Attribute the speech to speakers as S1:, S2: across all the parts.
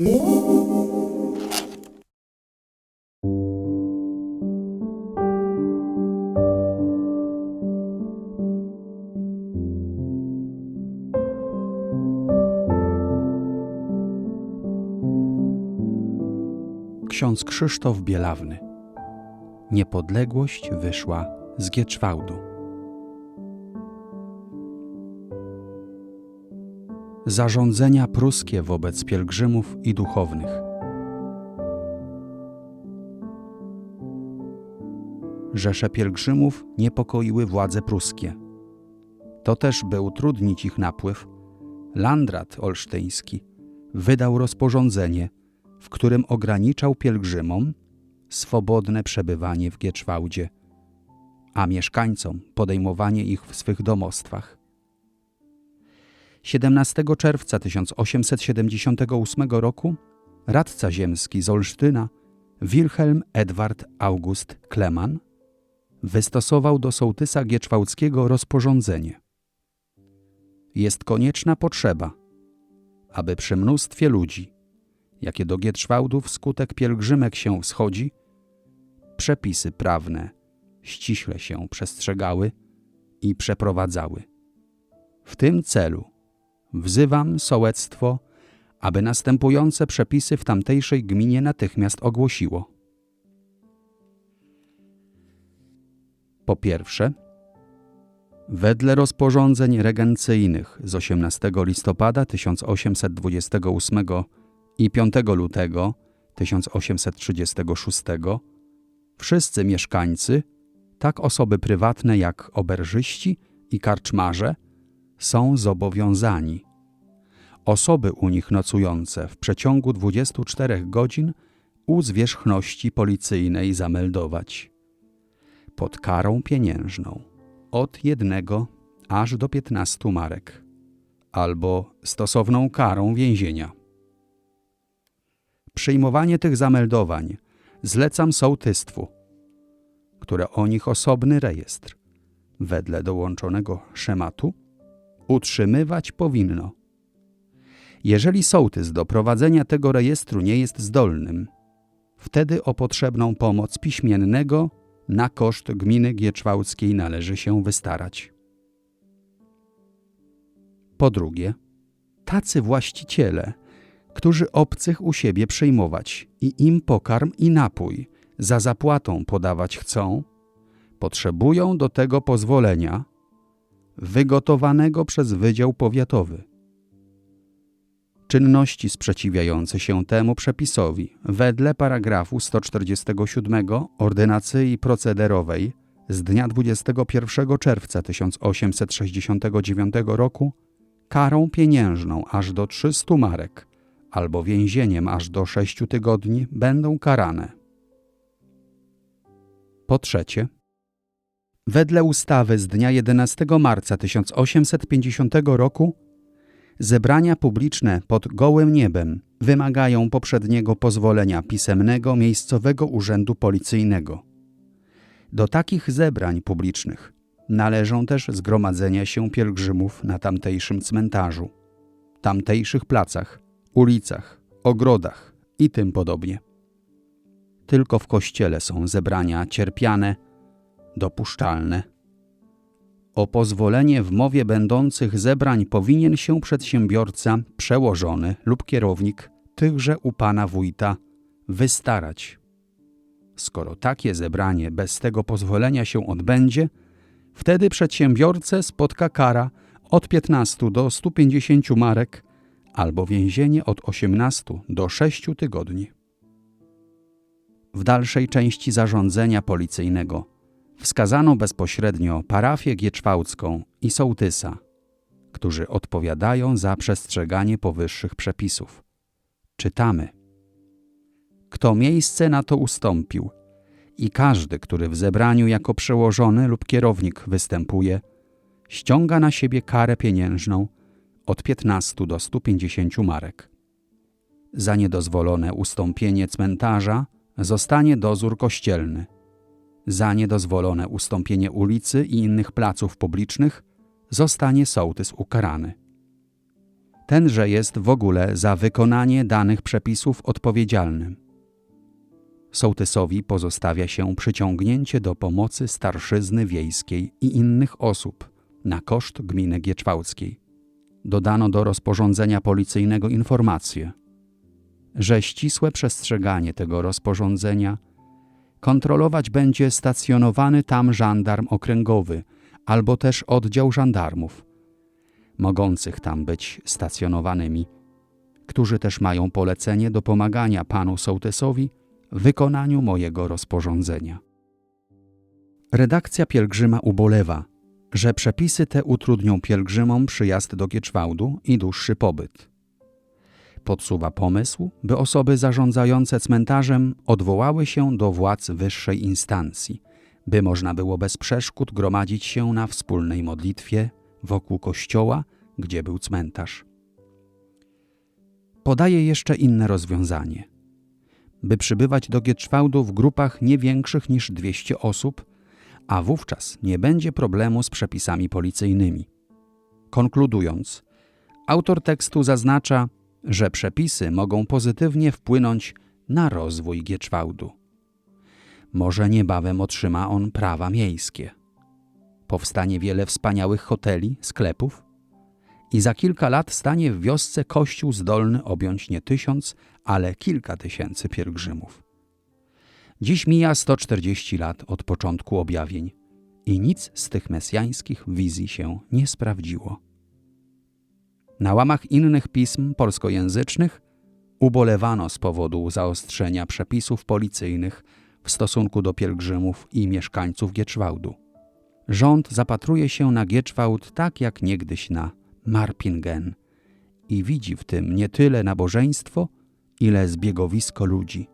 S1: Ksiądz Krzysztof Bielawny. Niepodległość wyszła z Gieczwałdu. Zarządzenia pruskie wobec pielgrzymów i duchownych. Rzesze pielgrzymów niepokoiły władze pruskie. To też, by utrudnić ich napływ, Landrat olsztyński wydał rozporządzenie, w którym ograniczał pielgrzymom swobodne przebywanie w Gieczwałdzie, a mieszkańcom podejmowanie ich w swych domostwach. 17 czerwca 1878 roku radca ziemski z Olsztyna Wilhelm Edward August Kleman wystosował do sołtysa gieczwałdzkiego rozporządzenie. Jest konieczna potrzeba, aby przy mnóstwie ludzi, jakie do Gietrzwałdu wskutek pielgrzymek się wschodzi, przepisy prawne ściśle się przestrzegały i przeprowadzały. W tym celu wzywam sołectwo, aby następujące przepisy w tamtejszej gminie natychmiast ogłosiło. Po pierwsze, wedle rozporządzeń regencyjnych z 18 listopada 1828 i 5 lutego 1836 wszyscy mieszkańcy, tak osoby prywatne jak oberżyści i karczmarze, są zobowiązani. Osoby u nich nocujące w przeciągu 24 godzin u zwierzchności policyjnej zameldować. Pod karą pieniężną. Od jednego aż do 15 marek. Albo stosowną karą więzienia. Przyjmowanie tych zameldowań zlecam sołtystwu, które o nich osobny rejestr, wedle dołączonego szematu, utrzymywać powinno. Jeżeli sołtys do prowadzenia tego rejestru nie jest zdolnym, wtedy o potrzebną pomoc piśmiennego na koszt gminy gieczwałdzkiej należy się wystarać. Po drugie, tacy właściciele, którzy obcych u siebie przyjmować i im pokarm i napój za zapłatą podawać chcą, potrzebują do tego pozwolenia wygotowanego przez Wydział Powiatowy. Czynności sprzeciwiające się temu przepisowi wedle paragrafu 147 Ordynacji Procederowej z dnia 21 czerwca 1869 roku karą pieniężną aż do 300 marek albo więzieniem aż do 6 tygodni będą karane. Po trzecie, wedle ustawy z dnia 11 marca 1850 roku zebrania publiczne pod gołym niebem wymagają poprzedniego pozwolenia pisemnego miejscowego urzędu policyjnego. Do takich zebrań publicznych należą też zgromadzenia się pielgrzymów na tamtejszym cmentarzu, tamtejszych placach, ulicach, ogrodach i tym podobnie. Tylko w kościele są zebrania cierpiane, dopuszczalne. O pozwolenie w mowie będących zebrań powinien się przedsiębiorca, przełożony lub kierownik tychże u pana wójta wystarać. Skoro takie zebranie bez tego pozwolenia się odbędzie, wtedy przedsiębiorcę spotka kara od 15 do 150 marek albo więzienie od 18 do 6 tygodni. W dalszej części zarządzenia policyjnego wskazano bezpośrednio parafię gieczwałdzką i sołtysa, którzy odpowiadają za przestrzeganie powyższych przepisów. Czytamy. Kto miejsce na to ustąpił i każdy, który w zebraniu jako przełożony lub kierownik występuje, ściąga na siebie karę pieniężną od 15 do 150 marek. Za niedozwolone ustąpienie cmentarza zostanie dozór kościelny. Za niedozwolone ustąpienie ulicy i innych placów publicznych zostanie sołtys ukarany. tenże jest w ogóle za wykonanie danych przepisów odpowiedzialny. Sołtysowi pozostawia się przyciągnięcie do pomocy starszyzny wiejskiej i innych osób na koszt gminy Gieczwałckiej. Dodano do rozporządzenia policyjnego informację, że ścisłe przestrzeganie tego rozporządzenia kontrolować będzie stacjonowany tam żandarm okręgowy albo też oddział żandarmów, mogących tam być stacjonowanymi, którzy też mają polecenie do pomagania panu sołtysowi w wykonaniu mojego rozporządzenia. Redakcja pielgrzyma ubolewa, że przepisy te utrudnią pielgrzymom przyjazd do Gieczwałdu i dłuższy pobyt. Podsuwa pomysł, by osoby zarządzające cmentarzem odwołały się do władz wyższej instancji, by można było bez przeszkód gromadzić się na wspólnej modlitwie wokół kościoła, gdzie był cmentarz. Podaje jeszcze inne rozwiązanie. By przybywać do Gieczwałdu w grupach nie większych niż 200 osób, a wówczas nie będzie problemu z przepisami policyjnymi. Konkludując, autor tekstu zaznacza, że przepisy mogą pozytywnie wpłynąć na rozwój Gieczwałdu. Może niebawem otrzyma on prawa miejskie. Powstanie wiele wspaniałych hoteli, sklepów i za kilka lat stanie w wiosce kościół zdolny objąć nie tysiąc, ale kilka tysięcy pielgrzymów. Dziś mija 140 lat od początku objawień i nic z tych mesjańskich wizji się nie sprawdziło. Na łamach innych pism polskojęzycznych ubolewano z powodu zaostrzenia przepisów policyjnych w stosunku do pielgrzymów i mieszkańców Gieczwałdu. Rząd zapatruje się na Gieczwałd tak jak niegdyś na Marpingen i widzi w tym nie tyle nabożeństwo, ile zbiegowisko ludzi.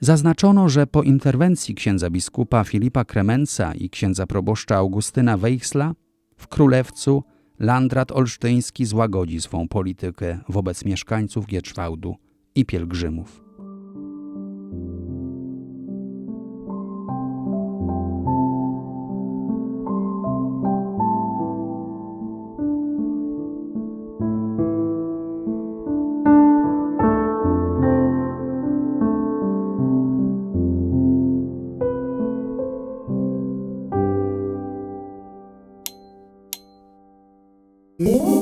S1: Zaznaczono, że po interwencji księdza biskupa Filipa Kremenca i księdza proboszcza Augustyna Wejchsla w Królewcu Landrat Olsztyński złagodzi swą politykę wobec mieszkańców Gieczwałdu i pielgrzymów.
S2: Mm-hmm.